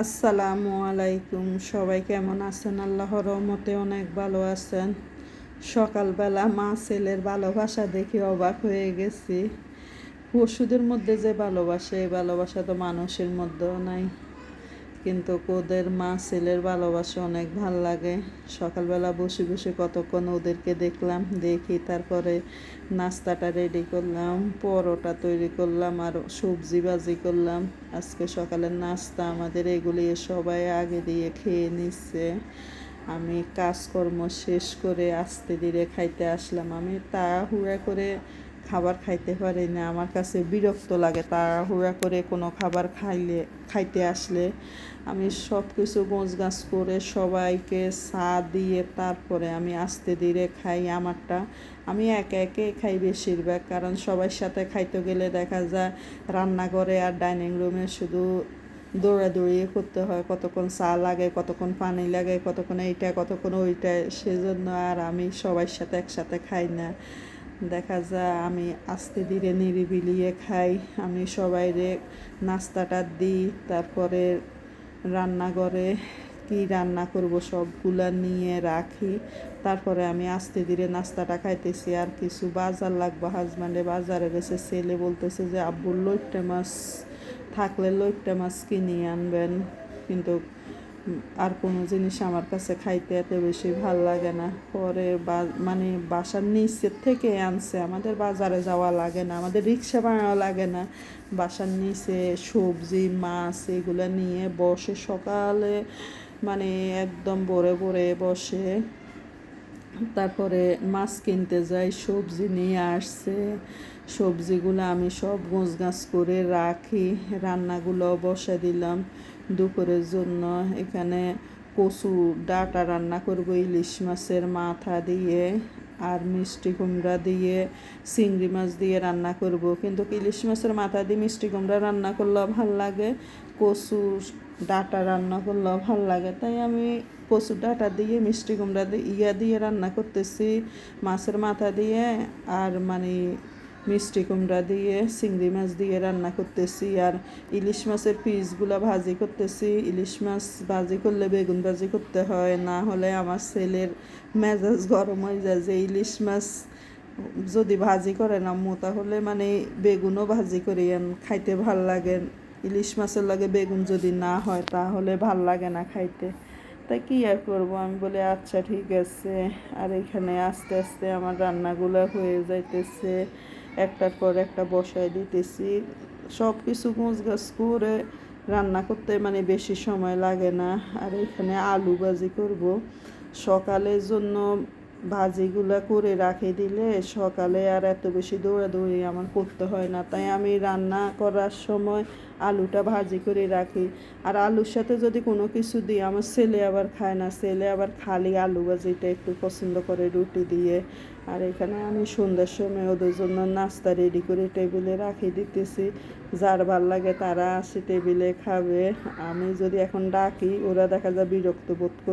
আসসালামু আলাইকুম। সবাই কেমন আছেন? আল্লাহ রহমতে অনেক ভালো আছেন। সকালবেলা মা ছেলের ভালোবাসা দেখে অবাক হয়ে গেছি। পশুদের মধ্যে যে ভালোবাসা, এই ভালোবাসা তো মানুষের মধ্যেও নাই। কিন্তু ওদের মা ছেলের ভালোবাসা অনেক ভালো লাগে। সকালবেলা বসে বসে কতক্ষণ ওদেরকে দেখলাম, দেখি তারপরে নাস্তাটা রেডি করলাম, পরোটা তৈরি করলাম আর সবজি বাজি করলাম। আজকে সকালের নাস্তা আমাদের এগুলি সবাই আগে দিয়ে খেয়ে নিচ্ছে আমি কাজকর্ম শেষ করে আস্তে ধীরে খাইতে আসলাম। আমি তাড়াহুড়া করে খাবার খাইতে পারি না। আমার কাছে বিরক্ত লাগে তাড়াহুড়া করে কোনো খাবার খাইলে, খাইতে আসলে। আমি সব কিছু গাছ করে সবাইকে চা দিয়ে তারপরে আমি আস্তে ধীরে খাই আমারটা। আমি একে একে খাই বেশিরভাগ, কারণ সবার সাথে খাইতে গেলে দেখা যায় রান্নাঘরে আর ডাইনিং রুমে শুধু দৌড়াদৌড়ি করতে হয়, কতক্ষণ চা লাগে, কতক্ষণ পানি লাগে, কতক্ষণ এইটা, কতক্ষণ ওইটা। সেজন্য আর আমি সবার সাথে একসাথে খাই না। দেখা যায় আমি আস্তে ধীরে নিরিবিলিয়ে খাই, আমি সবাইরে নাস্তাটা দিই, তারপরে রান্নাঘরে কি রান্না করব সবগুলা নিয়ে রাখি, তারপরে আমি আস্তে ধীরে নাস্তাটা খাইতেছি। আর কিছু বাজার লাগবে হাজব্যান্ডে বাজারে গেছে, ছেলে বলতেছে যে আব্বুর লইট্টা মাছ থাকলে লইট্টা মাছ কিনে আনবেন। কিন্তু আর কোনো জিনিস আমার কাছে খাইতে এত বেশি ভালো লাগে না। পরে মানে বাসার নিচের থেকে আনছে। আমাদের বাজারে যাওয়া লাগে না, আমাদের রিক্সা বানানো লাগে না। বাসার নিচে সবজি, মাছ এগুলো নিয়ে বসে সকালে মানে একদম ভরে ভরে বসে তারপরে মাছ কিনতে যাই, সবজি নিয়ে আসছে। সবজিগুলো আমি সব গোছ গাছ করে রাখি, রান্নাগুলো বসে দিলাম দুপুরের জন্য। এখানে কচু ডাটা রান্না করব, ইলিশ মাছের মাথা দিয়ে আর মিষ্টি কুমড়া দিয়ে, চিংড়ি মাছ দিয়ে রান্না করব। কিন্তু ইলিশ মাছের মাথা দিয়ে মিষ্টি কুমড়া রান্না করলেও ভালো লাগে, কচু ডাটা রান্না করলেও ভালো লাগে। তাই আমি কচু ডাটা দিয়ে, মিষ্টি কুমড়া দিয়ে, ইয়া দিয়ে রান্না করতেছি। মাছের মাথা দিয়ে আর মানে মিষ্টি কুমড়া দিয়ে, চিংড়ি মাছ দিয়ে রান্না করতেছি। আর ইলিশ মাছের পিসগুলো ভাজি করতেছি। ইলিশ মাছ ভাজি করলে বেগুন ভাজি করতে হয়, না হলে আমার ছেলের মেজাজ গরম হয়ে যায় যে ইলিশ মাছ যদি ভাজি করে না মো, তাহলে মানে বেগুনও ভাজি করি খাইতে ভালো লাগে। ইলিশ মাছের লাগে বেগুন যদি না হয়, তাহলে ভালো লাগে না খাইতে। তাই কি আর করব? আমি বলি আচ্ছা ঠিক আছে। আর এখানে আস্তে আস্তে আমার রান্নাগুলো হয়ে যাইতেছে। একটার পর একটা বসায় দিতেছি। সব কিছু গাছ করে রান্না করতে মানে বেশি সময় লাগে না। আর এখানে আলু ভাজি করব। সকালের জন্য ভাজিগুলো করে রাখে দিলে সকালে আর এত বেশি দৌড়াদৌড়ি আমার করতে হয় না। তাই আমি রান্না করার সময় আলুটা ভাজি করে রাখি। আর আলুর সাথে যদি কোনো কিছু দিই, আমার ছেলে আবার খায় না। ছেলে আবার খালি আলু ভাজিটা একটু পছন্দ করে রুটি দিয়ে। আর এখানে আমি সন্ধ্যার সময় ওদের জন্য নাস্তা রেডি করে টেবিলে রাখি দিতেছি। যার ভালো লাগে তারা আসে টেবিলে খাবে। আমি যদি এখন ডাকি, ওরা দেখা যায় বিরক্ত বোধ করে